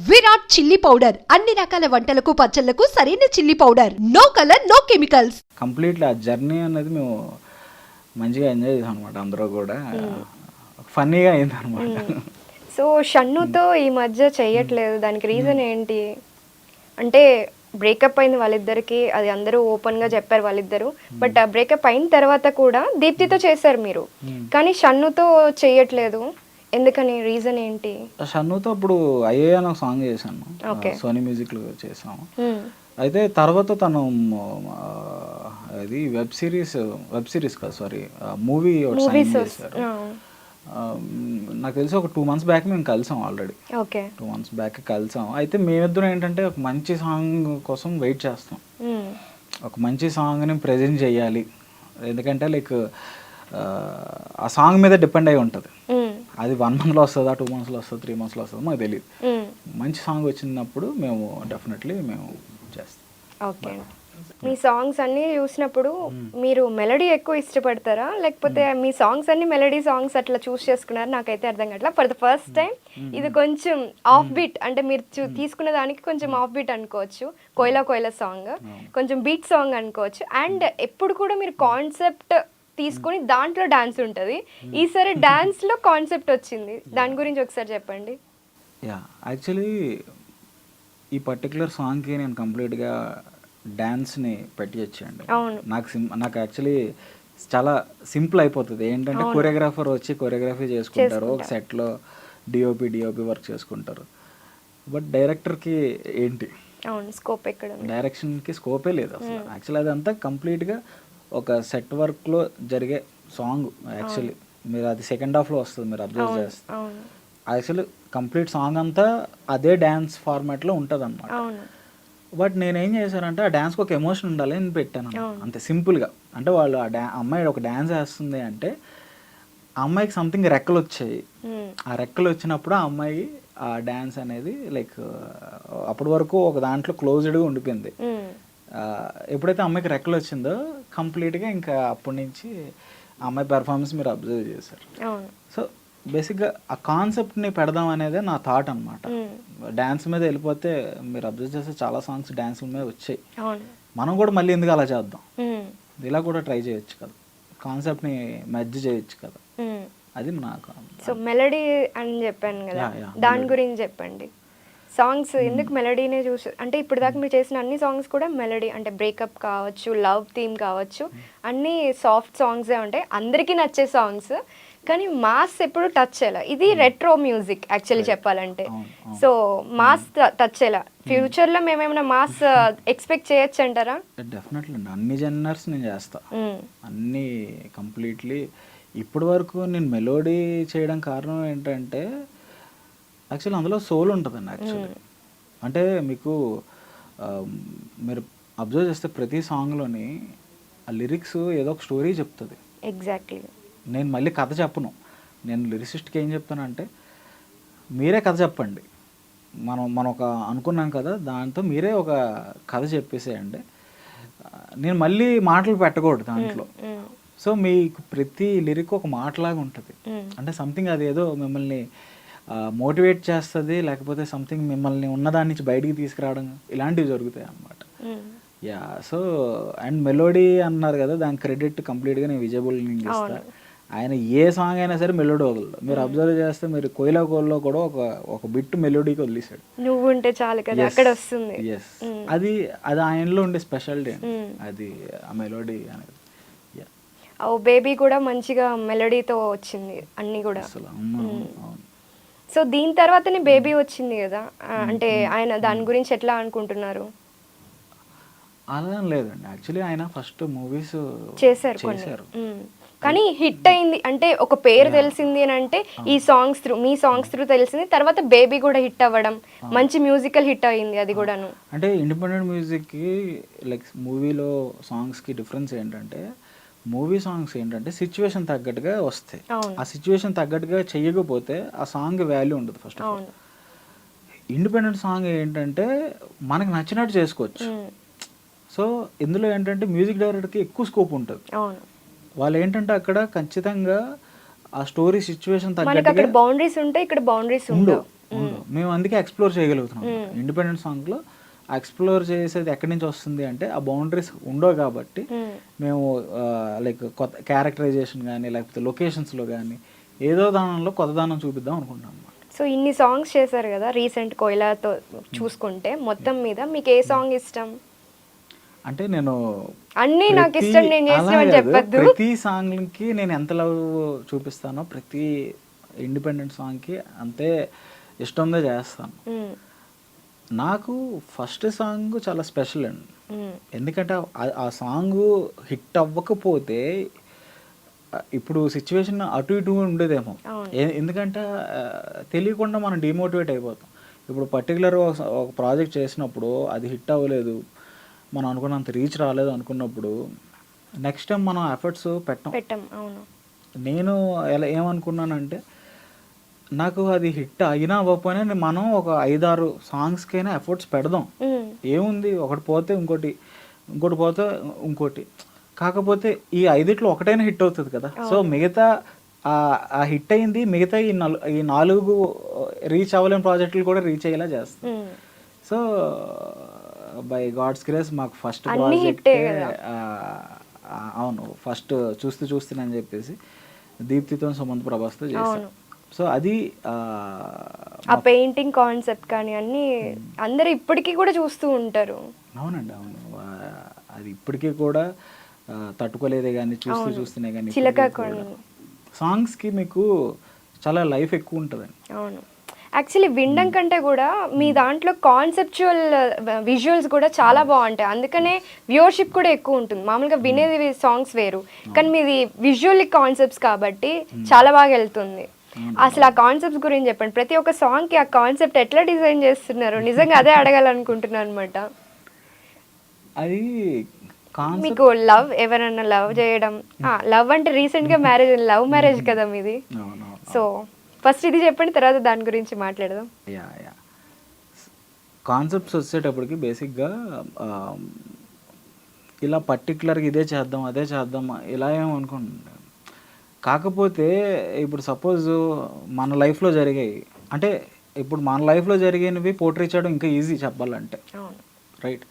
Virat chilli powder. అన్ని రకాల వంటలకు పచ్చళ్ళకు సరైన chilli powder. No colour no chemicals. Completely ఆ జర్నీ అనేది మేము మంచిగా ఎంజాయ్ చేసాం అనమాట అందరూ కూడా. ఫన్నీగా అయింది అనమాట సో షన్నుతో ఈ మధ్య చెయ్యట్లేదు దానికి రీజన్ ఏంటి? అంటే బ్రేకప్ అయింది వాళ్ళిద్దరికి. అది అందరూ ఓపెన్గా చెప్పారు వాళ్ళిద్దరు. బట్ ఆ బ్రేకప్ అయిన తర్వాత కూడా దీప్తితో చేశారు మీరు. కానీ షన్నుతో చెయ్యట్లేదు ఎందుకని రీజన్ ఏంటి? షన్నుతో అప్పుడు అయ్యే అని ఒక సాంగ్ చేశాను. సోనీ మ్యూజిక్లో చేసాము. అయితే తర్వాత తను అది వెబ్ సిరీస్ వెబ్ సిరీస్ కాదు సారీ మూవీ ఒకటి సైన్ మూవీస్ చేశారు. నాకు తెలిసి ఒక టూ మంత్స్ బ్యాక్ మేము కలిసాం already okay. Two months back కలిసాం. అయితే మేమిద్దరం ఏంటంటే ఒక మంచి సాంగ్ కోసం వెయిట్ చేస్తాం. ఒక మంచి సాంగ్ని ప్రజెంట్ చేయాలి. ఎందుకంటే లైక్ ఆ సాంగ్ మీద డిపెండ్ అయి ఉంటుంది. అది వన్ మంత్లో వస్తుందా టూ మంత్స్లో వస్తుందా త్రీ మంత్స్లో వస్తుందా మాకు తెలియదు మంచి సాంగ్ వచ్చినప్పుడు మేము డెఫినెట్లీ మేము చేస్తాం. ఓకే. మీ సాంగ్స్ అన్ని చూసినప్పుడు మీరు మెలడీ ఎక్కువ ఇష్టపడతారా? లేకపోతే మీ సాంగ్స్ అన్ని మెలడీ సాంగ్స్ అట్లా చూస్ చేసుకున్నారు? నాకైతే అర్థం కావట్లా. ఫర్ ద ఫస్ట్ టైం ఇది కొంచెం ఆఫ్ బీట్ అంటే మీరు చూ- తీసుకున్న దానికి కొంచెం ఆఫ్ బీట్ అనుకోవచ్చు. కోయిలా కోయిలా సాంగ్ కొంచెం బీట్ సాంగ్ అనుకోవచ్చు. అండ్ ఎప్పుడు కూడా మీరు కాన్సెప్ట్ తీసుకొని దాంట్లో డాన్స్ ఉంటుంది. ఈసారి డాన్స్లో కాన్సెప్ట్ వచ్చింది. దాని గురించి ఒకసారి చెప్పండి. యా యాక్చువల్లీ ఈ పర్టికులర్ సాంగ్కి నేను కంప్లీట్గా డ్యాన్స్ని పెట్టి వచ్చాండి అవును. నాకు సిం నాకు యాక్చువల్లీ చాలా సింపుల్ అయిపోతుంది. ఏంటంటే కొరియోగ్రాఫర్ వచ్చి కొరియోగ్రఫీ చేసుకుంటారు. ఒక సెట్లో డిఓపి డిఓపి వర్క్ చేసుకుంటారు. బట్ డైరెక్టర్కి ఏంటి? అవును స్కోప్ ఎక్కడ డైరెక్షన్కి స్కోపే లేదు అసలు. యాక్చువల్లీ అదంతా కంప్లీట్గా ఒక సెట్ వర్క్లో జరిగే సాంగ్ యాక్చువల్లీ. మీరు అది సెకండ్ హాఫ్లో వస్తుంది మీరు అబ్జర్వ్ చేస్తే. యాక్చువల్లీ కంప్లీట్ సాంగ్ అంతా అదే డ్యాన్స్ ఫార్మాట్లో ఉంటుంది అనమాట బట్ నేనేం చేశానంటే ఆ డ్యాన్స్కి ఒక ఎమోషన్ ఉండాలి అని పెట్టాను. అంతే సింపుల్గా. అంటే వాళ్ళు ఆ డ్యా అమ్మాయి ఒక డ్యాన్స్ వేస్తుంది అంటే ఆ అమ్మాయికి సంథింగ్ రెక్కలు వచ్చాయి. ఆ రెక్కలు వచ్చినప్పుడు ఆ అమ్మాయి ఆ డ్యాన్స్ అనేది లైక్ అప్పటి వరకు ఒక దాంట్లో క్లోజ్డ్గా ఉండిపోయింది. ఎప్పుడైతే అమ్మాయికి రెక్కలు వచ్చిందో కంప్లీట్గా ఇంకా అప్పటి నుంచి ఆ అమ్మాయి పెర్ఫార్మెన్స్ మీరు అబ్జర్వ్ చేశారు. సో బేసిక్గా ఆ కాన్సెప్ట్ని పెడదాం అనేదే నా థాట్ అనమాట. డ్యాన్స్ మీద వెళ్ళిపోతే మీరు అబ్జర్వ్ చేస్తే చాలా సాంగ్స్ డ్యాన్స్ మీద వచ్చాయి. మనం కూడా మళ్ళీ ఎందుకు అలా చేద్దాం. ఇలా కూడా ట్రై చేయొచ్చు కదా. కాన్సెప్ట్ని మెర్జ్ చేయొచ్చు కదా. అది నాకు సో మెలడీ అని చెప్పాను కదా. దాని. గురించి చెప్పండి. సాంగ్స్ ఎందుకు మెలడీనే చూసి అంటే ఇప్పుడు దాకా మీరు చేసిన అన్ని సాంగ్స్ కూడా మెలడీ అంటే బ్రేకప్ కావచ్చు లవ్ థీమ్ కావచ్చు అన్ని సాఫ్ట్ సాంగ్సే ఉంటాయి. అందరికీ నచ్చే సాంగ్స్ కానీ మాస్ ఎప్పుడు టచ్ చేయాలి. ఇది రెట్రో మ్యూజిక్ యాక్చువల్లీ చెప్పాలంటే. సో మాస్ టచ్ చేయాలి. ఫ్యూచర్లో మేమేమైనా మాస్ ఎక్స్పెక్ట్ చేయొచ్చు అంటారా? డెఫినెట్లీ అన్ని జనర్స్ నేను చేస్తా. Hmm. అన్నీ కంప్లీట్లీ ఇప్పటి వరకు నేను మెలోడీ చేయడం కారణం ఏంటంటే యాక్చువల్లీ అందులో సోల్ ఉంటుందండి యాక్చువల్లీ అంటే మీకు మీరు అబ్జర్వ్ చేస్తే ప్రతి సాంగ్లోని ఆ లిరిక్స్ ఏదో ఒక స్టోరీ చెప్తుంది. ఎగ్జాక్ట్లీ నేను మళ్ళీ కథ చెప్పను. నేను లిరిసిస్ట్కి ఏం చెప్తానంటే మీరే కథ చెప్పండి. మనం మనం ఒక అనుకున్నాం కదా దాంతో మీరే ఒక కథ చెప్పేసేయండి. నేను మళ్ళీ మాటలు పెట్టకూడదు దాంట్లో. సో మీకు ప్రతి లిరిక్ ఒక మాటలాగా ఉంటుంది. అంటే సంథింగ్ అది ఏదో మిమ్మల్ని మోటివేట్ చేస్తుంది లేకపోతే సంథింగ్ మిమ్మల్ని ఉన్నదాని నుంచి బయటికి తీసుకురావడం ఇలాంటివి జరుగుతాయి అన్నమాట. యా సో అండ్ మెలోడీ అన్నారు కదా దాని క్రెడిట్ కంప్లీట్గా నేను విజయబుల్ ఇస్తా ఆయన ఏ సాంగ్ అయినా సరే మెలోడీ వదలడు మీరు అబ్జర్వ్ చేస్తే మీరు కోయిలా కోల్లో కూడా ఒక ఒక బిట్ మెలోడీకి వదిలేశాడు. నువ్వు ఉంటే చాలు కదా అక్కడ వస్తుంది. ఎస్ అది అది ఆయనలో ఉండే స్పెషాలిటీ అది ఆ మెలోడీ అనేది. ఓ బేబీ కూడా మంచిగా మెలడీతో వచ్చింది అన్ని కూడా. అసలు అవును. సో దీని తర్వాతనే బేబీ వచ్చింది కదా. ఆ, అంటే ఆయన దాని గురించి ఎట్లా అనుకుంటున్నారు? అలా లేదండి. యాక్చువల్లీ ఆయన ఫస్ట్ మూవీస్ చేశారు చేశారు. కానీ హిట్ అయింది. అంటే ఒక పేరు తెలిసింది అని అంటే ఈ సాంగ్స్ త్రూ మీ సాంగ్స్ త్రూ తెలిసింది. తర్వాత బేబీ కూడా హిట్ అవ్వడం. మంచి మ్యూజికల్ హిట్ అయింది అది కూడాను. అంటే ఇండిపెండెంట్ మ్యూజిక్కి లైక్ మూవీలో సాంగ్స్కి డిఫరెన్స్ ఏంటంటే మూవీ సాంగ్స్ ఏంటంటే సిచ్యువేషన్ తగ్గట్టుగా వస్తాయి. ఆ సిచ్యువేషన్ తగ్గట్టుగా చెయ్యకపోతే ఆ సాంగ్ వాల్యూ ఉండదు first of all. Independent song ఏంటంటే మనకు నచ్చినట్టు చేసుకోవచ్చు. సో ఇందులో ఏంటంటే మ్యూజిక్ డైరెక్టర్కి ఎక్కువ స్కోప్ ఉంటుంది. వాళ్ళు ఏంటంటే అక్కడ ఖచ్చితంగా ఆ స్టోరీ సిచ్యువేషన్ తగ్గట్టుగా బౌండరీస్ ఉంటాయి ఇక్కడ బౌండరీస్ ఉండవు మేము అందుకే ఎక్స్ప్లోర్ చేయగలుగుతున్నాం. ఇండిపెండెంట్ సాంగ్లో ఎక్స్ప్లోర్ చేసేది ఎక్కడి నుంచి వస్తుంది అంటే ఆ బౌండరీస్ ఉండవు కాబట్టి మ్మ్. మేము లైక్ కొత్త క్యారెక్టరైజేషన్ కానీ లేకపోతే లొకేషన్స్లో కానీ ఏదో దానంలో కొత్త దానం చూపిద్దాం అనుకుంటాం అన్నమాట సో ఇన్ని సాంగ్స్ చేశారు కదా రీసెంట్ కోయిలాతో చూసుకుంటే మొత్తం మీద మీకు ఏ సాంగ్ ఇష్టం అంటే నేను అన్నీ నాకు ఇష్టం నేను చేసినవని. చెప్పొద్దు ప్రతి సాంగ్కి నేను ఎంత లవ్ చూపిస్తానో ప్రతి ఇండిపెండెంట్ సాంగ్కి అంతే ఇష్టంగా చేస్తాను మ్మ్. నాకు ఫస్ట్ సాంగ్ చాలా స్పెషల్ అండి. మ్మ్. ఎందుకంటే ఆ- సాంగ్ హిట్ అవ్వకపోతే ఇప్పుడు సిచ్యువేషన్ అటు ఇటు ఉండేదేమో. ఎందుకంటే తెలియకుండా మనం డిమోటివేట్ అయిపోతాం. ఇప్పుడు పర్టికులర్ ఒక ప్రాజెక్ట్ చేసినప్పుడు అది హిట్ అవ్వలేదు. మనం అనుకున్నంత రీచ్ రాలేదు అనుకున్నప్పుడు నెక్స్ట్ టైం మనం ఎఫర్ట్స్ పెట్టం. నేను ఎలా ఏమనుకున్నానంటే నాకు అది హిట్ అయినా అవ్వకపోయినా మనం ఒక ఐదారు సాంగ్స్కైనా ఎఫర్ట్స్ పెడదాం. ఏముంది? ఒకటి పోతే ఇంకోటి ఇంకోటి పోతే ఇంకోటి. కాకపోతే ఈ ఐదిట్లో ఒకటైనా హిట్ అవుతుంది కదా. సో మిగతా ఆ- హిట్ అయింది మిగతా ఈ నలు ఈ నాలుగు రీచ్ అవ్వలేని ప్రాజెక్టులు కూడా రీచ్ అయ్యేలా చేస్తాం. సో బై గాడ్స్ గ్రేస్ మాకు ఫస్ట్ ప్రాజెక్ట్. అవును. ఫస్ట్ చూస్తూ చూస్తూనని చెప్పేసి దీప్తితో సుమంత్ ప్రభాస్తో చేశాను. సో అది ఆ, పెయింటింగ్ కాన్సెప్ట్ కానీ అన్ని అందరు ఇప్పటికీ కూడా చూస్తూ ఉంటారు. అవునండి అవును. అది ఇప్పటికీ కూడా తట్టుకోలేదే కానీ చూస్తూ చూస్తూనే కానీ. సాంగ్స్కి మీకు చాలా లైఫ్ ఎక్కువ ఉంటుందండి. అవును. యాక్చువల్లీ వినడం కంటే కూడా మీ దాంట్లో కాన్సెప్చువల్ విజువల్స్ కూడా చాలా బాగుంటాయి. అందుకనే వ్యూవర్షిప్ కూడా ఎక్కువ ఉంటుంది. మామూలుగా వినేది సాంగ్స్ వేరు. కానీ మీది విజువల్ కాన్సెప్ట్స్ కాబట్టి చాలా బాగా వెళ్తుంది. అసలు ఆ కాన్సెప్ట్స్ గురించి చెప్పండి. ప్రతి ఒక్క సాంగ్కి ఆ కాన్సెప్ట్ ఎట్లా డిజైన్ చేస్తున్నారు? నిజంగా అదే అడగాలనుకుంటున్నాను అనమాట అది మీకు లవ్ ఎవరైనా లవ్ చేయడం. లవ్ అంటే రీసెంట్గా మ్యారేజ్ లవ్ మ్యారేజ్ కదా మీది? సో ఫస్ట్ ఇది చెప్పండి తర్వాత దాని గురించి మాట్లాడదాం. యా యా కాన్సెప్ట్స్ వచ్చేటప్పటికి బేసిక్గా ఆ, ఇలా పర్టికులర్గా ఇదే చేద్దాం అదే చేద్దాం ఇలా ఏమనుకుంటున్నాను కాకపోతే ఇప్పుడు సపోజ్ మన లైఫ్లో జరిగాయి. అంటే ఇప్పుడు మన లైఫ్లో జరిగినవి పోర్ట్రీ చేయడం ఇంకా ఈజీ చెప్పాలంటే. రైట్.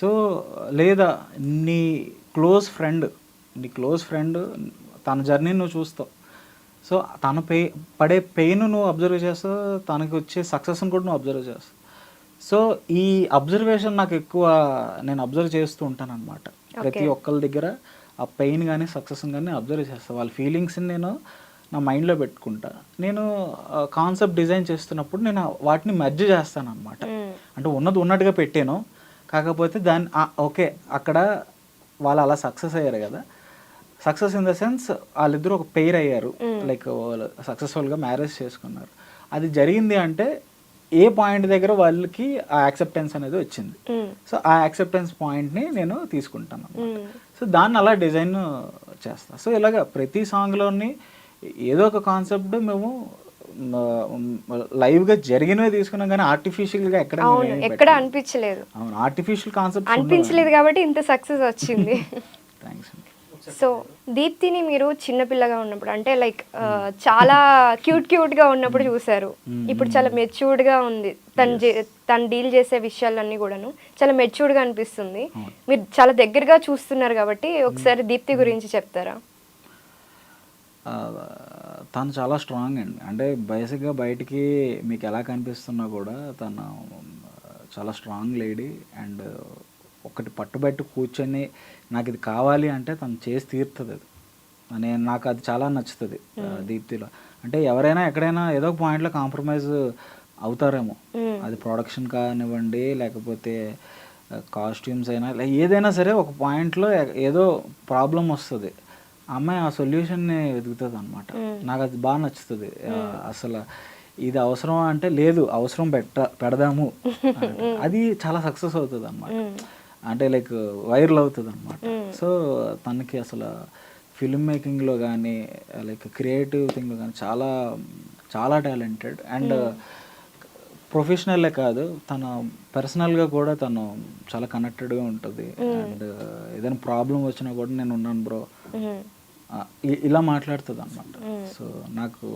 సో లేదా నీ క్లోజ్ ఫ్రెండ్ నీ క్లోజ్ ఫ్రెండ్ తన జర్నీ నువ్వు చూస్తావు. సో తన పే పడే పెయిన్ నువ్వు అబ్జర్వ్ చేస్తావు తనకి వచ్చే సక్సెస్ని కూడా నువ్వు అబ్జర్వ్ చేస్తావు. సో ఈ అబ్జర్వేషన్ నాకు ఎక్కువ నేను అబ్జర్వ్ చేస్తూ ఉంటాను అనమాట ప్రతి ఒక్కరి దగ్గర ఆ పెయిన్ కానీ సక్సెస్ కానీ అబ్జర్వ్ చేస్తాను వాళ్ళ ఫీలింగ్స్ని నేను నా మైండ్లో పెట్టుకుంటా. నేను కాన్సెప్ట్ డిజైన్ చేస్తున్నప్పుడు నేను వాటిని మెర్జ్ చేస్తాను అనమాట. అంటే ఉన్నది ఉన్నట్టుగా పెట్టాను. కాకపోతే దాన్ని ఓకే అక్కడ వాళ్ళు అలా సక్సెస్ అయ్యారు కదా. సక్సెస్ ఇన్ ద సెన్స్ వాళ్ళిద్దరూ ఒక పెయిర్ అయ్యారు. లైక్ వాళ్ళు సక్సెస్ఫుల్గా మ్యారేజ్ చేసుకున్నారు. అది జరిగింది అంటే ఏ పాయింట్ దగ్గర వాళ్ళకి ఆ యాక్సెప్టెన్స్ అనేది వచ్చింది. సో ఆ యాక్సెప్టెన్స్ పాయింట్ని నేను తీసుకుంటాను. సో దాన్ని అలా డిజైన్ చేస్తా. సో ఇలాగ ప్రతి సాంగ్లోని ఏదో ఒక కాన్సెప్ట్ మేము లైవ్గా జరిగినవి తీసుకున్నాం కానీ ఆర్టిఫిషియల్గా ఎక్కడ ఎక్కడ అనిపించలేదు. అవును ఆర్టిఫిషియల్ కాన్సెప్ట్ అనిపించలేదు కాబట్టి ఇంత సక్సెస్ వచ్చింది. థ్యాంక్స్ అండి. సో దీప్తిని మీరు చిన్నపిల్లగా ఉన్నప్పుడు అంటే లైక్ చాలా క్యూట్ క్యూట్గా ఉన్నప్పుడు చూసారు. ఇప్పుడు చాలా మెచ్యూర్డ్గా ఉంది. తను తను డీల్ చేసే విషయాలన్నీ కూడాను చాలా మెచ్యూర్డ్గా అనిపిస్తుంది. మీరు చాలా దగ్గరగా చూస్తున్నారు కాబట్టి ఒకసారి దీప్తి గురించి చెప్తారా? తను చాలా స్ట్రాంగ్ అండి. అంటే బేసిక్గా బయటికి మీకు ఎలా కనిపిస్తున్నా కూడా తను చాలా స్ట్రాంగ్ లేడీ అండ్ ఒకటి పట్టుబట్టి కూర్చొని నాకు ఇది కావాలి అంటే తను చేసి తీరుతుంది అది. నేను నాకు అది చాలా నచ్చుతుంది దీప్తిలో. అంటే ఎవరైనా ఎక్కడైనా ఏదో ఒక పాయింట్లో కాంప్రమైజ్ అవుతారేమో. అది ప్రొడక్షన్ కానివ్వండి లేకపోతే కాస్ట్యూమ్స్ అయినా ఏదైనా సరే ఒక పాయింట్లో ఏదో ప్రాబ్లం వస్తుంది. ఆ అమ్మాయి ఆ సొల్యూషన్ని వెతుకుతుంది అనమాట నాకు అది బాగా నచ్చుతుంది అసలు ఇది అవసరం అంటే లేదు అవసరం పెట్ట పెడదాము. అది చాలా సక్సెస్ అవుతుంది అనమాట అంటే లైక్ వైరల్ అవుతుంది అనమాట సో తనకి అసలు ఫిల్మ్ మేకింగ్లో కానీ లైక్ క్రియేటివ్ థింగ్లో కానీ చాలా చాలా టాలెంటెడ్. అండ్ ప్రొఫెషనల్లే కాదు తన పర్సనల్గా కూడా తను చాలా కనెక్టెడ్గా ఉంటుంది. అండ్ ఏదైనా ప్రాబ్లం వచ్చినా కూడా నేను ఉన్నాను బ్రో. ఇలా మాట్లాడుతుంది అనమాట సో నాకు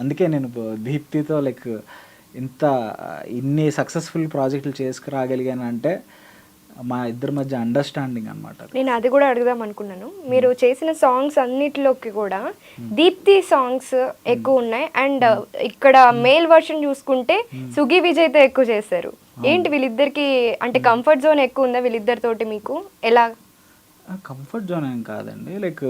అందుకే నేను దీప్తితో లైక్ ఇంత ఇన్ని సక్సెస్ఫుల్ ప్రాజెక్టులు చేసుకురాగలిగానంటే మా ఇద్దరి మధ్య అండర్స్టాండింగ్ అనమాట నేను అది కూడా అడుగుదాం అనుకున్నాను. మీరు చేసిన సాంగ్స్ అన్నిటిలోకి కూడా దీప్తి సాంగ్స్ ఎక్కువ ఉన్నాయి అండ్ ఇక్కడ మేల్ వర్షన్ చూసుకుంటే సుగి విజయ్తో ఎక్కువ చేశారు. ఏంటి వీళ్ళిద్దరికి అంటే కంఫర్ట్ జోన్ ఎక్కువ ఉందా వీళ్ళిద్దరితోటి మీకు? ఎలా? కంఫర్ట్ జోన్ ఏం కాదండి. లైక్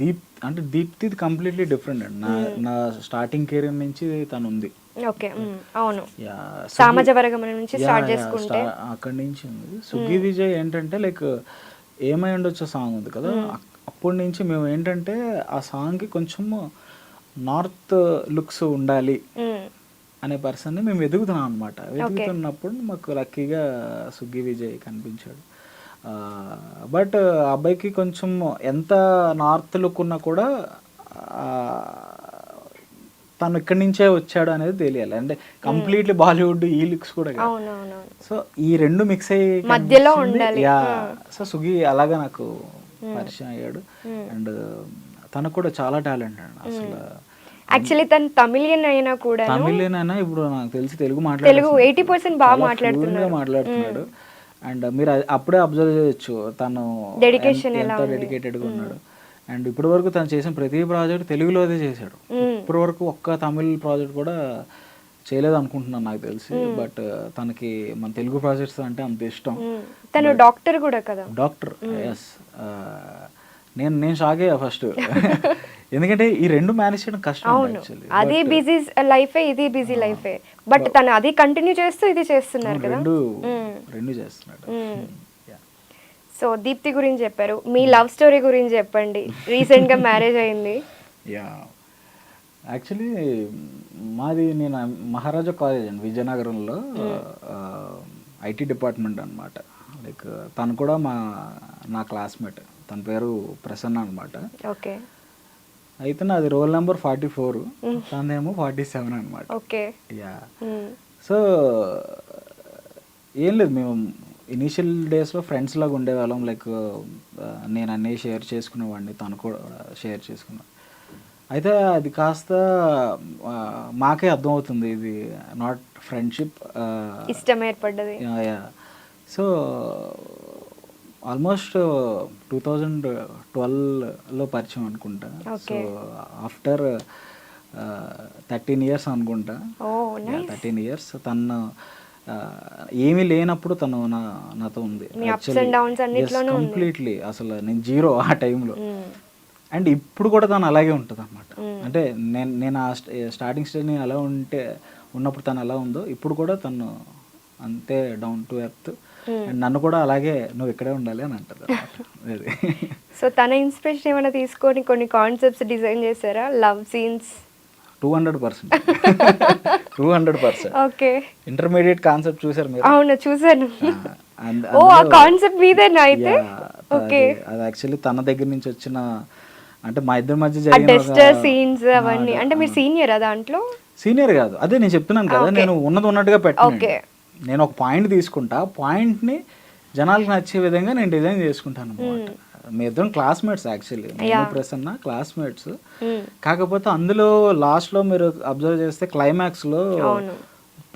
దీప్ అంటే దీప్తిది కంప్లీట్లీ డిఫరెంట్ అండి. నా నా స్టార్టింగ్ కెరీర్ నుంచి తను ఉంది ఓకే అవును. సామాజ సుగి- వర్గం నుంచి స్టార్ట్ చేసుకుంటే. అక్కడి నుంచి ఉంది. సుగ్గి విజయ్ ఏంటంటే లైక్ ఏమై ఉండొచ్చు సాంగ్ ఉంది కదా అప్పటి నుంచి మేము ఏంటంటే ఆ సాంగ్కి కొంచెం నార్త్ లుక్స్ ఉండాలి. అనే పర్సన్ని మేము వెతుకుతున్నాం అనమాట వెతుకుతున్నప్పుడు మాకు లక్కీగా సుగ్గి విజయ్ కనిపించాడు. బట్ అబ్బాయికి కొంచెం ఎంత నార్త్ లుక్ ఉన్నా కూడా తను ఇక్కడి నుంచే వచ్చాడు అనేది తెలియాలి. అంటే కంప్లీట్లీ బాలీవుడ్ ఈ లుక్స్ కూడా సో ఈ రెండు మిక్స్ అయ్యి మధ్యలో. యా. సో సుగి అలాగా నాకు పరిచయం అయ్యాడు. అండ్ తనకు కూడా చాలా టాలెంట్ అండి. అసలు యాక్చువల్లీ తను తమిళియన్ అయినా కూడా తమిళేనైనా ఇప్పుడు నాకు తెలిసి తెలుగు తెలుగు మాట్లాడుతున్నాడు. ఎయిటీ పర్సెంట్ బాగా గా మాట్లాడుతున్నాడు. అండ్ మీరు అప్పుడే అబ్జర్వ్ చేయొచ్చు తను Dedication ఎంత- గా ఉన్నాడు. అండ్ ఇప్పటి వరకు తను చేసిన ప్రతి ప్రాజెక్ట్ తెలుగులోదే చేశాడు. ఇప్పటి వరకు ఒక్క తమిళ్ ప్రాజెక్ట్ కూడా చేయలేదు అనుకుంటున్నాను నాకు తెలిసి. బట్ తనకి మన తెలుగు ప్రాజెక్ట్స్ అంటే అంత ఇష్టం. తను డాక్టర్ కూడా కదా? డాక్టర్ ఎస్ నేను నేను షాక్ అయ్యా ఫస్ట్ ఎందుకంటే ఈ రెండు మేనేజ్ చేయడం కష్టం అవును. అది బిజీ లైఫే ఇది బిజీ లైఫే బట్ తను అది కంటిన్యూ చేస్తూ ఇది చేస్తున్నారు కదా. రెండు రెండు చేస్తున్నాడు. సో దీప్తి గురించి చెప్పారు. మీ లవ్ స్టోరీ గురించి చెప్పండి. రీసెంట్గా మ్యారేజ్ అయింది. యా యాక్చువల్లీ మాది నేను మహారాజా కాలేజ్ అండి విజయనగరంలో ఐటీ డిపార్ట్మెంట్ అన్నమాట. లైక్ తను కూడా మా నా క్లాస్మేట్ తన పేరు ప్రసన్న అనమాట ఓకే. అయితే నాది రోల్ నెంబర్ ఫార్టీ ఫోర్ తనదేమో ఫార్టీ సెవెన్ అనమాట ఓకే. యా. సో ఏం లేదు మేము ఇనీషియల్ డేస్లో ఫ్రెండ్స్ లాగా ఉండేవాళ్ళం. లైక్ నేను అన్నీ షేర్ చేసుకునేవాడిని తను కూడా షేర్ చేసుకున్నా. అయితే అది కాస్త మాకే అర్థమవుతుంది. ఇది నాట్ ఫ్రెండ్షిప్ ఇష్టం ఏర్పడ్డది. సో ఆల్మోస్ట్ టూ థౌజండ్ ట్వెల్వ్లో పరిచయం అనుకుంటా. సో. ఆఫ్టర్ థర్టీన్ ఇయర్స్ అనుకుంటా. Thirteen years. తను ఏమీ లేనప్పుడు తను నా నాతో ఉంది. కంప్లీట్లీ అసలు నేను జీరో ఆ టైంలో. అండ్ ఇప్పుడు కూడా తను అలాగే ఉంటుంది అనమాట అంటే నేను నేను ఆ స్టార్టింగ్ స్టేజ్ నేను ఎలా ఉంటే ఉన్నప్పుడు తను ఎలా ఉందో ఇప్పుడు కూడా తను అంతే డౌన్ టు ఎర్త్ నన్ను కూడా అలాగే నువ్వు ఇక్కడే ఉండాలి అని అంటది సో తన ఇన్స్పిరేషన్ ఏమైనా తీసుకొని కొన్ని కాన్సెప్ట్స్ డిజైన్ చేశారా? Love scenes two hundred percent two hundred percent okay intermediate concept చూసారు మీరు? అవును చూసాను ఓ ఆ కాన్సెప్ట్ మీదేనా అయితే? ఓకే అది- యాక్చువల్లీ తన దగ్గర నుంచి వచ్చిన అంటే మా ఇద్దరి మధ్య జరిగిన టెస్టర్ సీన్స్ అవన్నీ. అంటే మీరు సీనియరా దాంట్లో? సీనియర్ కాదు. అదే నేను చెప్తున్నాను కదా. నేను ఉన్నది ఉన్నట్టుగా పెట్టాను. నేను ఒక పాయింట్ తీసుకుంటా. పాయింట్ని జనాలకు నచ్చే విధంగా నేను డిజైన్ చేసుకుంటాను అనమాట మీ ఇద్దరం క్లాస్మేట్స్ యాక్చువల్లీ. నేను ప్రసన్న క్లాస్మేట్స్. కాకపోతే అందులో లాస్ట్లో మీరు అబ్జర్వ్ చేస్తే క్లైమాక్స్లో అవును.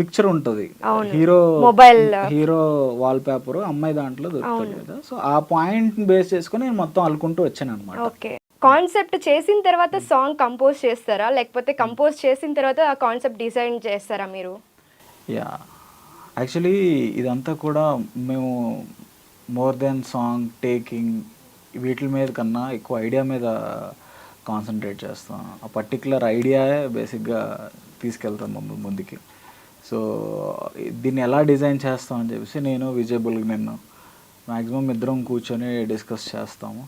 పిక్చర్ ఉంటుంది. Hero Mobile. Hero wallpaper అమ్మాయి దాంట్లో దొరుకుతుంది కదా. సో ఆ పాయింట్ బేస్ చేసుకొని నేను మొత్తం అల్లుకుంటూ వచ్చాను అనమాట ఓకే. కాన్సెప్ట్ చేసిన తర్వాత సాంగ్ కంపోజ్ చేస్తారా? లేకపోతే కంపోజ్ చేసిన తర్వాత ఆ కాన్సెప్ట్ డిజైన్ చేస్తారా మీరు? యా. యాక్చువల్లీ ఇదంతా కూడా మేము మోర్ దెన్ సాంగ్ టేకింగ్ వీటి మీద కన్నా ఎక్కువ ఐడియా మీద కాన్సన్ట్రేట్ చేస్తాం. ఆ పర్టికులర్ ఐడియాయే బేసిక్గా తీసుకెళ్తాం మమ్మల్ని ముందుకి. సో దీన్ని ఎలా డిజైన్ చేస్తాం అని చెప్పేసి నేను విజయబుల్ నేను మ్యాక్సిమం ఇద్దరం కూర్చొని డిస్కస్ చేస్తాము.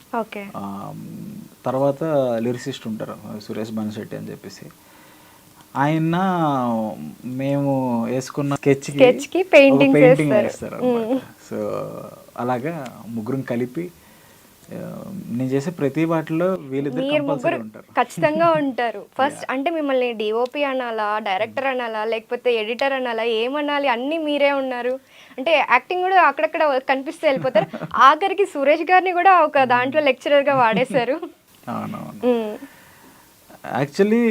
తర్వాత లిరిసిస్ట్ ఉంటారు సురేష్ బన్శెట్టి అని చెప్పేసి. ఆయన మేము వేసుకున్న స్కెచ్ Sketch కి painting పెయింటింగ్ వేస్తారు. సో అలాగా ముగ్గురం కలిపి నేను చేసే ప్రతి వాటిలో వీళ్ళిద్దరు ఉంటారు. ఖచ్చితంగా ఉంటారు. ఫస్ట్ అంటే మిమ్మల్ని డిఓపి అనాలా డైరెక్టర్ అనాలా లేకపోతే ఎడిటర్ అనాలా ఏమనాలి అన్ని మీరే ఉన్నారు. అంటే యాక్టింగ్ కూడా అక్కడక్కడ కనిపిస్తే వెళ్ళిపోతారు. ఆఖరికి సురేష్ గారిని కూడా ఒక దాంట్లో లెక్చరర్గా వాడేశారు. అవునవును. యాక్చువల్లీ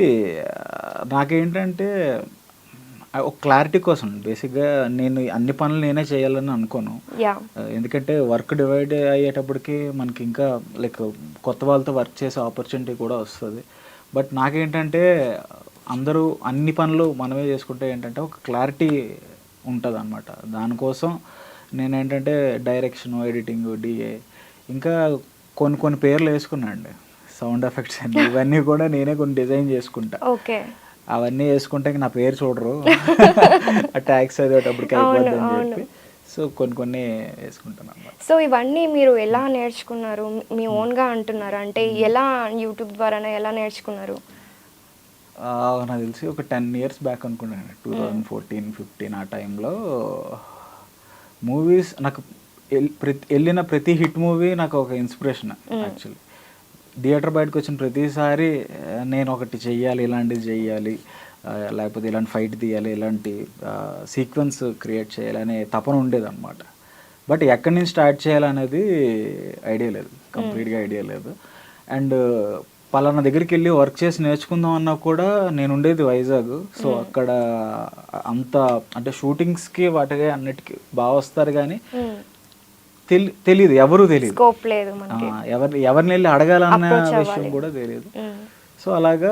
నాకేంటంటే ఒక క్లారిటీ కోసం బేసిక్గా నేను అన్ని పనులు నేనే చేయాలని అనుకోను. ఎందుకంటే వర్క్ డివైడ్ అయ్యేటప్పటికి మనకి ఇంకా లైక్ కొత్త వాళ్ళతో వర్క్ చేసే ఆపర్చునిటీ కూడా వస్తుంది. బట్ నాకేంటంటే అందరూ అన్ని పనులు మనమే చేసుకుంటే ఏంటంటే ఒక క్లారిటీ ఉంటుంది అనమాట దానికోసం నేను ఏంటంటే డైరెక్షన్ ఎడిటింగ్ డిఏ ఇంకా కొన్ని కొన్ని పేర్లు వేసుకున్నా అండి సౌండ్ ఎఫెక్ట్స్ అన్ని ఇవన్నీ కూడా నేనే కొన్ని డిజైన్ చేసుకుంటా. ఓకే. అవన్నీ వేసుకుంటే నా పేరు చూడరు. ఆ ట్యాక్స్ చదివేటప్పటికి అయిపోద్ది అని చెప్పి. సో కొన్ని కొన్ని వేసుకుంటాను అన్నమాట. సో ఇవన్నీ మీరు ఎలా నేర్చుకున్నారు? మీ ఓన్గా అంటున్నారు? అంటే ఎలా యూట్యూబ్ ద్వారానే ఎలా నేర్చుకున్నారు? నాకు తెలిసి ఒక టెన్ ఇయర్స్ బ్యాక్ అనుకున్నాను. టూ థౌజండ్ ఫోర్టీన్ ఫిఫ్టీన్ ఆ టైంలో. మూవీస్ నాకు ప్రతి వెళ్ళిన ప్రతి హిట్ మూవీ నాకు ఒక ఇన్స్పిరేషన్ యాక్చువల్లీ. థియేటర్ బయటకు వచ్చిన ప్రతిసారి నేను ఒకటి చెయ్యాలి ఇలాంటిది చెయ్యాలి లేకపోతే ఇలాంటి ఫైట్ తీయాలి ఇలాంటి సీక్వెన్స్ క్రియేట్ చేయాలి అనే తపన ఉండేదన్నమాట. బట్ ఎక్కడి నుంచి స్టార్ట్ చేయాలనేది ఐడియా లేదు కంప్లీట్గా ఐడియా లేదు. అండ్ పలానా దగ్గరికి వెళ్ళి వర్క్ చేసి నేర్చుకుందాం అన్నా కూడా నేను ఉండేది వైజాగ్. సో అక్కడ అంత అంటే షూటింగ్స్కి వాటికి అన్నిటికీ బాగా వస్తారు కానీ తెలియదు ఎవరు తెలియదు స్కోప్ లేదు మనకి. ఎవరిని ఎవరిని వెళ్ళి అడగాలన్న విషయం. కూడా తెలియదు. సో అలాగా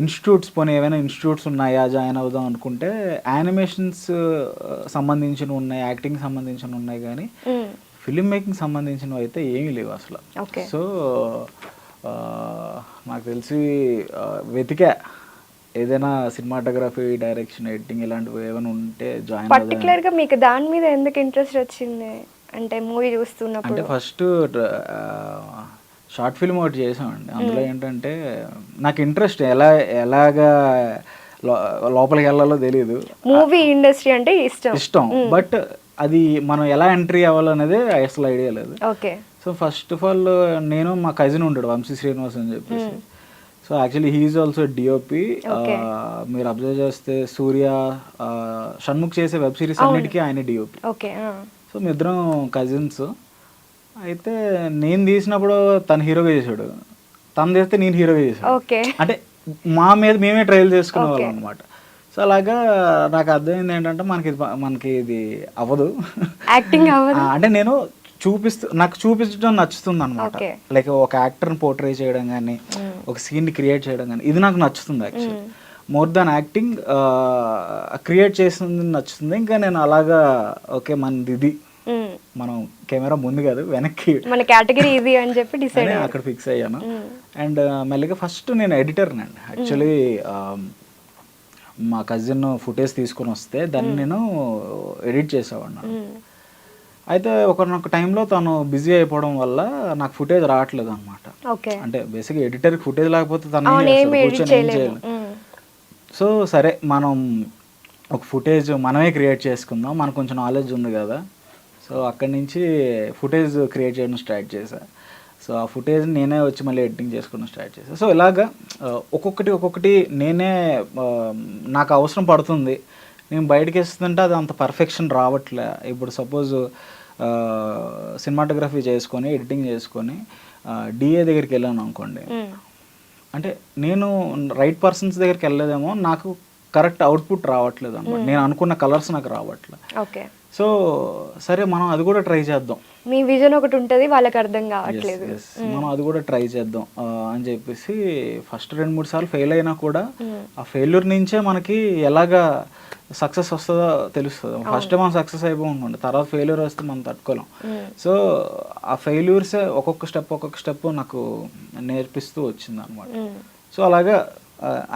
ఇన్స్టిట్యూట్స్ పోనీ ఏమైనా ఇన్స్టిట్యూట్స్ ఉన్నాయా జాయిన్ అవుదాం అనుకుంటే యానిమేషన్స్ సంబంధించిన ఉన్నాయి యాక్టింగ్ సంబంధించిన ఉన్నాయి కానీ. ఫిలిం మేకింగ్ సంబంధించినవి అయితే ఏమీ లేవు అసలు. సో నాకు తెలిసి వెతికా. ఏదైనా సినిమాటోగ్రఫీ డైరెక్షన్ ఎడిటింగ్ ఇలాంటివి ఏమైనా ఉంటే జాయిన్ అవుదాం పర్టికులర్గా మీకు దాని మీద ఎందుకు ఇంట్రెస్ట్ వచ్చింది? అంటే మూవీ అంటే చూస్తున్నప్పుడు ఫస్ట్ షార్ట్ ఫిల్మ్ ఒకటి చేసామండి. అందులో ఏంటంటే నాకు ఇంట్రెస్ట్ ఎలా ఎలాగా లోపలికి వెళ్ళాలో తెలియదు మూవీ ఇండస్ట్రీ అంటే ఇష్టం. ఇష్టం. బట్ అది మనం ఎలా ఎంట్రీ అవ్వాలనేది అసలు ఐడియా లేదు. Okay. So first of all నేను మా కజిన్ ఉంటాడు వంశీ శ్రీనివాస్ అని చెప్పేసి. So actually he's also DOP. మీరు అబ్జర్వ్ చేస్తే సూర్య షణ్ముఖ్ చేసే వెబ్ సిరీస్ అన్నిటికీ ఆయన డిఓపి. ఓకే సో మీ ఇద్దరం కజిన్స్ అయితే నేను తీసినప్పుడు తను హీరోగా చేశాడు. తను చేస్తే నేను హీరోగా చేశాను. ఓకే. అంటే మా మీద మేమే ట్రయల్ చేసుకునే. వాళ్ళం అనమాట సో అలాగా నాకు అర్థమైంది ఏంటంటే మనకి ఇది మనకి ఇది అవ్వదు. యాక్టింగ్ అంటే నేను చూపిస్తూ నాకు చూపించడం నచ్చుతుంది అనమాట. లైక్ ఒక యాక్టర్ని పోర్ట్రే చేయడం కానీ ఒక సీన్ని క్రియేట్ చేయడం కానీ ఇది నాకు నచ్చుతుంది actually more than acting create చేసింది నచ్చుతుంది. ఇంకా నేను అలాగా ఓకే మనది ఇది. మనం కెమెరా ముందు కాదు వెనక్కి. మన కేటగిరీ ఇది అని చెప్పి డిసైడ్ అక్కడ ఫిక్స్ అయ్యాను. అండ్ మెల్లిగా ఫస్ట్ నేను ఎడిటర్ని అండి. యాక్చువల్లీ మా కజిన్ ఫుటేజ్ తీసుకొని వస్తే దాన్ని నేను ఎడిట్ చేసేవాడిని. అయితే ఒకనొక టైంలో తను బిజీ అయిపోవడం వల్ల నాకు ఫుటేజ్ రావట్లేదు అనమాట అంటే బేసిక్గా ఎడిటర్కి ఫుటేజ్ లేకపోతే తను కూర్చొని ఏం. సో సరే మనం ఒక ఫుటేజ్ మనమే క్రియేట్ చేసుకుందాం. మనకు కొంచెం నాలెడ్జ్ ఉంది కదా. సో అక్కడి నుంచి ఫుటేజ్ క్రియేట్ చేయడం స్టార్ట్ చేశా. సో ఆ ఫుటేజ్ నేనే వచ్చి మళ్ళీ ఎడిటింగ్ చేసుకోవడం స్టార్ట్ చేశాను సో ఇలాగా ఒక్కొక్కటి ఒక్కొక్కటి నేనే నాకు అవసరం పడుతుంది. నేను బయటకి వేస్తుంటే అది అంత పర్ఫెక్షన్ రావట్లే. ఇప్పుడు సపోజ్ సినిమాటోగ్రఫీ చేసుకొని ఎడిటింగ్ చేసుకొని డిఏ దగ్గరికి వెళ్ళాను అనుకోండి. అంటే నేను రైట్ పర్సన్స్ దగ్గరికి వెళ్ళలేదేమో నాకు కరెక్ట్ అవుట్పుట్ రావట్లేదు అనమాట. నేను అనుకున్న కలర్స్ నాకు రావట్లేదు ఓకే. సో సరే మనం అది కూడా ట్రై చేద్దాం. మీ విజన్ ఒకటి ఉంటుంది వాళ్ళకి అర్థం కావట్లేదు. మనం అది కూడా ట్రై చేద్దాం అని చెప్పేసి ఫస్ట్ రెండు మూడు సార్లు ఫెయిల్ అయినా కూడా ఆ ఫెయిల్యూర్ నుంచే మనకి ఎలాగా సక్సెస్ వస్తుందో తెలుస్తుంది. ఫస్ట్ మనం సక్సెస్ అయిపోతుంది తర్వాత ఫెయిల్యూర్ వస్తే మనం తట్టుకోలేం. సో ఆ ఫెయిల్యూర్సే ఒక్కొక్క స్టెప్ ఒక్కొక్క స్టెప్ నాకు నేర్పిస్తూ వచ్చింది అనమాట. సో అలాగా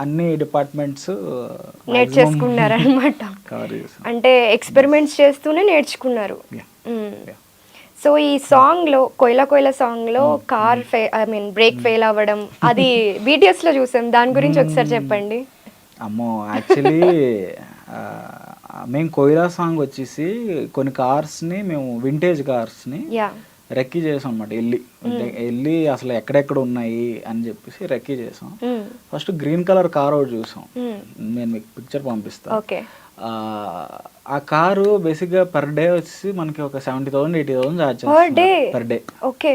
అన్ని డిపార్ట్మెంట్స్ నేర్చేసుకున్నారనమాట కవర్ చేసాం అంటే ఎక్స్పెరిమెంట్స్ చేస్తూనే నేర్చుకున్నారు. సో ఈ సాంగ్లో కొయిల కొయిల సాంగ్లో కార్ ఫె ఐ మీన్ బ్రేక్ ఫెయిల్ అవ్వడం అది బీటీఎస్లో చూసాం. దాని గురించి ఒకసారి చెప్పండి. అమ్మో యాక్చువల్లీ మేము కోయిలా సాంగ్ వచ్చేసి కొన్ని కార్స్ని మేము వింటేజ్ కార్స్ని యా రెక్కీ చేసాం అనమాట వెళ్ళి వెళ్ళి అసలు ఎక్కడెక్కడ ఉన్నాయి అని చెప్పేసి రెక్కీ చేసాం. ఫస్ట్ గ్రీన్ కలర్ కార్ ఒకటి చూసాం. నేను మీకు పిక్చర్ పంపిస్తాను ఓకే. ఆ కారు బేసిక్గా పర్ డే వచ్చి మనకి ఒక seventy thousand eighty thousand Per day? Per day? Okay.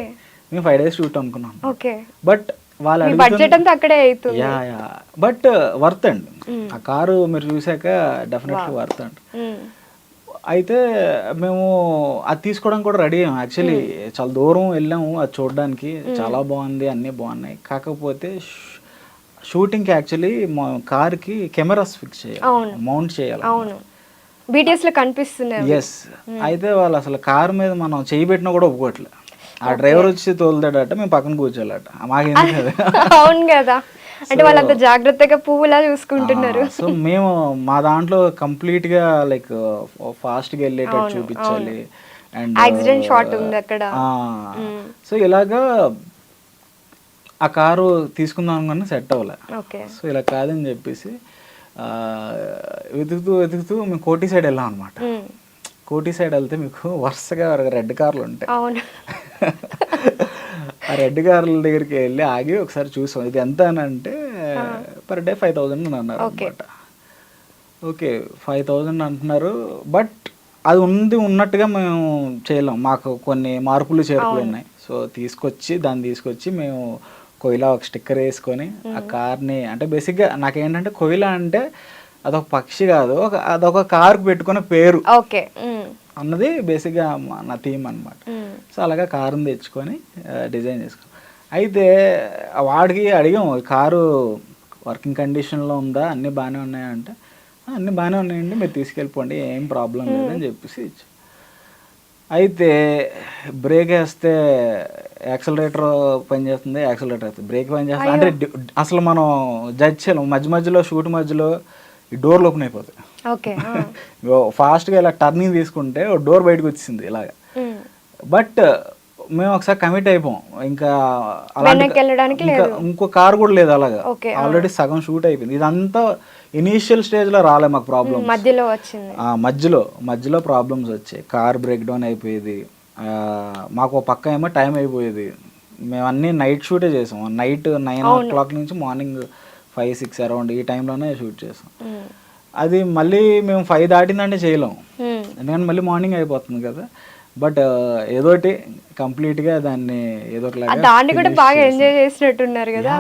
మేము ఫైవ్ డేస్ షూట్ అనుకున్నాం ఓకే. బట్ వాళ్ళు బడ్జెట్ అంతా అక్కడే అవుతుంది యా యా. బట్ వర్త్ అండి. ఆ కారు మీరు చూసాక డెఫినెట్లీ వర్త్ అండి. అయితే మేము అది తీసుకోవడానికి కూడా రెడీ అయ్యాం. యాక్చువల్లీ చాలా దూరం వెళ్ళాము అది చూడడానికి. చాలా బాగుంది అన్నీ బాగున్నాయి. కాకపోతే షూటింగ్కి యాక్చువల్లీ మా కార్కి కెమెరాస్ ఫిక్స్ చేయాలి. మౌంట్ చేయాలి. అవును. బీటీఎస్లో కనిపిస్తున్నాయి ఎస్ అయితే వాళ్ళు అసలు కారు మీద మనం చేయి పెట్టినా కూడా ఒప్పుకోవట్లే. ఆ డ్రైవర్ వచ్చి తోలుతాడట మేము పక్కన కూర్చోాలట మాకు అవును కదా. అంటే వాళ్ళంత జాగ్రత్తగా పువ్వులా చూసుకుంటున్నారు. సో మేము మా దాంట్లో కంప్లీట్గా లైక్ ఫాస్ట్గా వెళ్ళేటట్టు చూపించాలి. అండ్ Accident shot ఉంది అక్కడ. సో ఇలాగా ఆ కారు తీసుకుందాం అనుకుని సెట్ అవ్వలే. ఓకే. సో ఇలా కాదని చెప్పేసి వెతుకుతూ వెతుకుతూ మేము కోటి సైడ్ వెళ్ళాం అనమాట. కోటి సైడ్ వెళ్తే మీకు వరుసగా రెడ్ కార్లు ఉంటాయి. ఆ రెడ్ కార్ల దగ్గరికి వెళ్ళి ఆగి ఒకసారి చూసాం. ఇది ఎంత అని అంటే పర్ డే ఫైవ్ థౌజండ్ అని అన్నారు. అనమాట ఓకే ఫైవ్ థౌజండ్ అంటున్నారు. బట్ అది ఉంది ఉన్నట్టుగా మేము చేయలేం. మాకు కొన్ని మార్పులు చేర్పులు ఉన్నాయి. సో తీసుకొచ్చి దాన్ని తీసుకొచ్చి మేము కొయిలా ఒక స్టిక్కర్ వేసుకొని ఆ కార్ని అంటే బేసిక్గా నాకేంటంటే కొయిలా అంటే అదొక పక్షి కాదు ఒక అదొక కార్కు పెట్టుకున్న పేరు. ఓకే. అన్నది బేసిక్గా నా థీమ్ అనమాట. సో అలాగా కారుని తెచ్చుకొని డిజైన్ చేసుకున్నాం. అయితే వాడికి అడిగాం "ఈ కారు వర్కింగ్ కండిషన్లో ఉందా? అన్నీ బాగానే ఉన్నాయా అంటే "ఆ, అన్నీ బాగానే ఉన్నాయండి మీరు తీసుకెళ్ళిపోండి ఏం ప్రాబ్లం లేదని చెప్పేసి ఇచ్చాం. అయితే బ్రేక్ వేస్తే యాక్సలరేటర్ పనిచేస్తుంది యాక్సలరేటర్ అవుతుంది బ్రేక్ పనిచేస్తుంది. అంటే అసలు మనం జడ్జ్ చేయలేం. మధ్య మధ్యలో షూట్ మధ్యలో ఈ డోర్లు ఓపెన్ అయిపోతాయి. ఓకే. ఫాస్ట్గా ఇలా టర్నింగ్ తీసుకుంటే డోర్ బయటకు వచ్చింది ఇలాగా. బట్ మేము ఒకసారి కమిట్ అయిపోం. ఇంకా అలాంటి వెళ్ళడానికి ఇంకా ఇంకో కార్ కూడా లేదు అలాగా. ఆల్రెడీ సగం షూట్ అయిపోయింది. ఇదంతా ఇనీషియల్ స్టేజ్లో రాలే మాకు ప్రాబ్లమ్ మధ్యలో వచ్చింది. మధ్యలో మధ్యలో ప్రాబ్లమ్స్ వచ్చాయి. కార్ బ్రేక్ డౌన్ అయిపోయేది మాకు పక్క ఏమో టైం అయిపోయేది. మేము అన్నీ నైట్ షూటే చేసాం. నైట్ నైన్ ఓ క్లాక్ నుంచి మార్నింగ్ ఫైవ్ సిక్స్ అరౌండ్ ఈ టైంలోనే షూట్ చేసాం. అది మళ్ళీ మేము ఫైవ్ దాటిందంటే చేయలేం. ఎందుకంటే మళ్ళీ మార్నింగ్ అయిపోతుంది కదా. బట్ ఏదోటి కంప్లీట్గా దాన్ని ఏదో దాన్ని కూడా బాగా ఎంజాయ్ చేసినట్టున్నారు కదా.